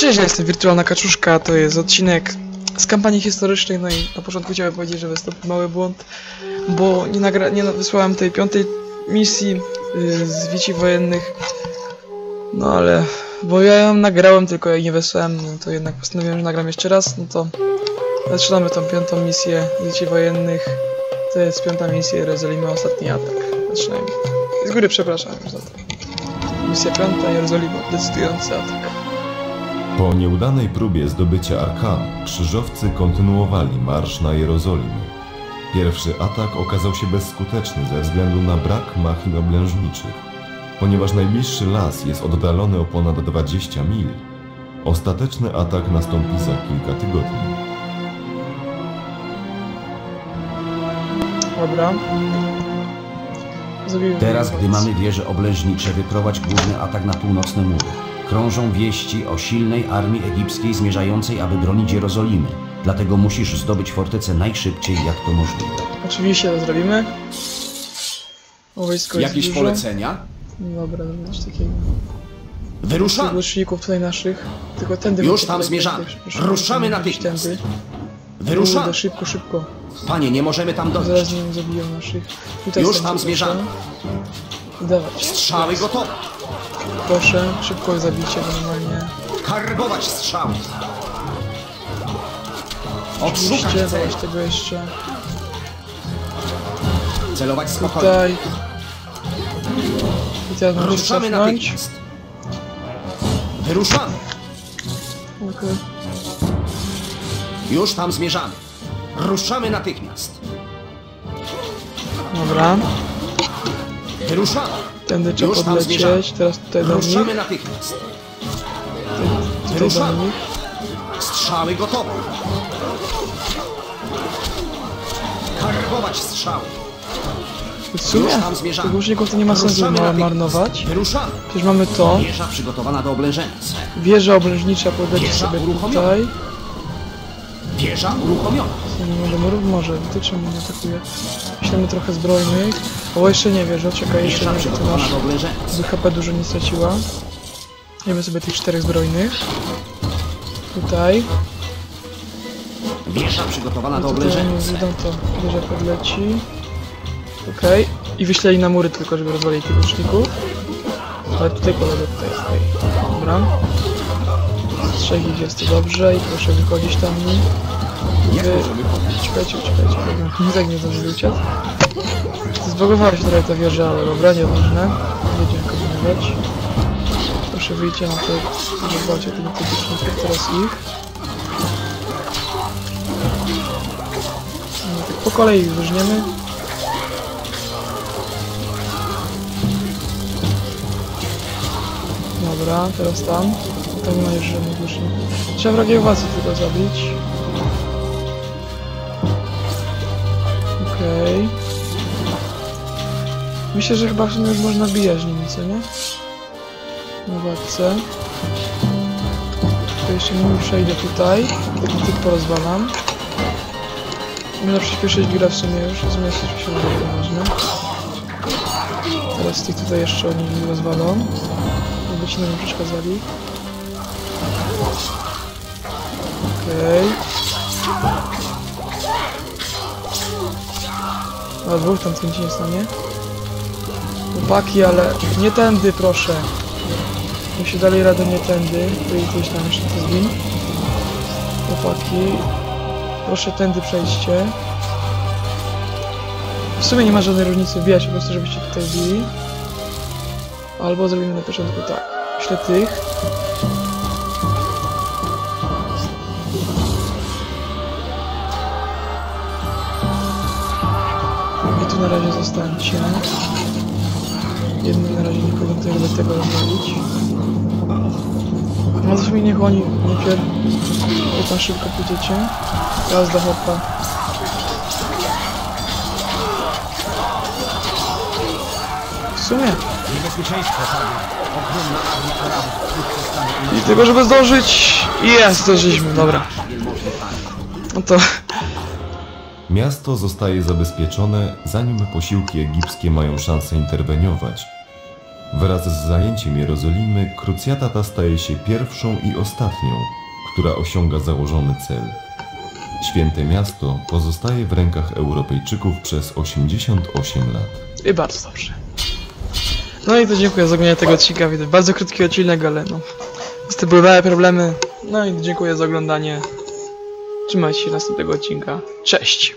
Cześć, ja jestem Wirtualna Kaczuszka, to jest odcinek z kampanii historycznej, no i na początku chciałem powiedzieć, że wystąpił mały błąd, bo nie, nagra nie wysłałem tej piątej misji y, z wici wojennych, no ale, bo ja ją nagrałem, tylko jej nie wysłałem, no to jednak postanowiłem, że nagram jeszcze raz, no to zaczynamy tą piątą misję z wici wojennych, to jest piąta misja Jerozolima, ostatni atak, zaczynajmy. Z góry przepraszam już za to. Misja piąta, Jerozolima, decydujący atak. Po nieudanej próbie zdobycia Arkan, krzyżowcy kontynuowali marsz na Jerozolimę. Pierwszy atak okazał się bezskuteczny ze względu na brak machin oblężniczych. Ponieważ najbliższy las jest oddalony o ponad 20 mil, ostateczny atak nastąpi za kilka tygodni. Dobra. Zrobimy Teraz, gdy mamy wieże oblężnicze, wyprowadź główny atak na północne mury. Krążą wieści o silnej armii egipskiej zmierzającej, aby bronić Jerozolimy. Dlatego musisz zdobyć fortecę najszybciej, jak to możliwe. Oczywiście to zrobimy. O wojsko jest Jakieś dużo. polecenia? Dobra, zrobimy coś takiego. Wyruszamy! Łuczników tutaj naszych. Tylko tędy Już tam zmierzamy. Ruszamy musimy natychmiast. Wyruszamy! Szybko, szybko. Panie, nie możemy tam Zaraz dojść. nie zabiją naszych. Tutaj Już są, tam zmierzamy. Dawać. Strzały gotowe! Proszę, szybko zabicie normalnie. Kargować strzały! Odszukać Oczywiście, cel! dawać tego jeszcze. Celować spokojnie. Tutaj. I teraz Ruszamy cofnąć. natychmiast! Wyruszamy! Okej. Już tam zmierzamy! Ruszamy natychmiast! Dobra. Wyruszamy! Tędy trzeba podlecieć. Teraz tutaj do nich. Ruszamy natychmiast! Tutaj do Wyruszamy! nich. Strzały gotowe! Kargować strzały! W sumie tych łuczników to nie ma sensu Ruszamy ma- marnować. Wyruszamy! Przecież mamy to. Wieża przygotowana do oblężenia. Wieża oblężnicza podleci sobie tutaj. Wieża uruchomiona. Nie mogę murów? Może. Ty czemu nie atakuje? Myślimy trochę zbrojnych. O, jeszcze nie wieża, czekaj, jeszcze nie, ty masz do z HP dużo nie straciła. Wiemy sobie tych czterech zbrojnych. Tutaj. Wieża przygotowana do Tutaj oblężenia. to wieża podleci. Okej. I wyśleli na mury tylko, żeby rozwalić tych łuczników. Ale tutaj kolega tutaj jest. Dobra. Z trzech ich jest to dobrze i proszę wychodzić tam. Jak możemy chodzić? Czekajcie, czekajcie, dobra. Nie tak nie zdążyli uciec. Zbogowała się trochę ta wieża, ale dobra, nieważne. Będziemy kombinować. Proszę wyjdzie na to, zobaczcie tego typiczników, teraz ich. No, tak po kolei weźmiemy. Dobra, teraz tam. Tam już żadnych duszników. Trzeba wrogiej owacji tylko zabić. Okej. Myślę, że chyba w sumie już można bijać nimi, co nie? Na walce. To jeszcze nim przejdę tutaj. Tak tych porozwalam. Będę przyspieszyć gra w sumie już, zmieścić się na ważne. Teraz tych tutaj jeszcze oni rozwalą. Żeby ci nam przeszkadzali. Okej. A dwóch tam nic nie stanie. Chłopaki, ale nie tędy proszę. Jak się dalej radę nie tędy, to i gdzieś tam jeszcze to zgin. Chłopaki, proszę tędy przejście. W sumie nie ma żadnej różnicy wbijać po prostu, żebyście tutaj bili. Albo zrobimy na początku tak. Myślę tych. Na razie zostańcie. Jednym na razie nikogo tutaj do tego rozwalić. No sumie niech oni najpierw tam szybko pójdziecie. Raz do hopa. W sumie. I tylko żeby zdążyć. Jest, zdążyliśmy, dobra. No to Miasto zostaje zabezpieczone, zanim posiłki egipskie mają szansę interweniować. Wraz z zajęciem Jerozolimy, krucjata ta staje się pierwszą i ostatnią, która osiąga założony cel. Święte miasto pozostaje w rękach Europejczyków przez 88 lat. I bardzo dobrze. No i to dziękuję za oglądanie tego odcinka. Bardzo krótki odcinek, ale no. Występowały problemy. No i dziękuję za oglądanie. Trzymajcie się następnego odcinka. Cześć!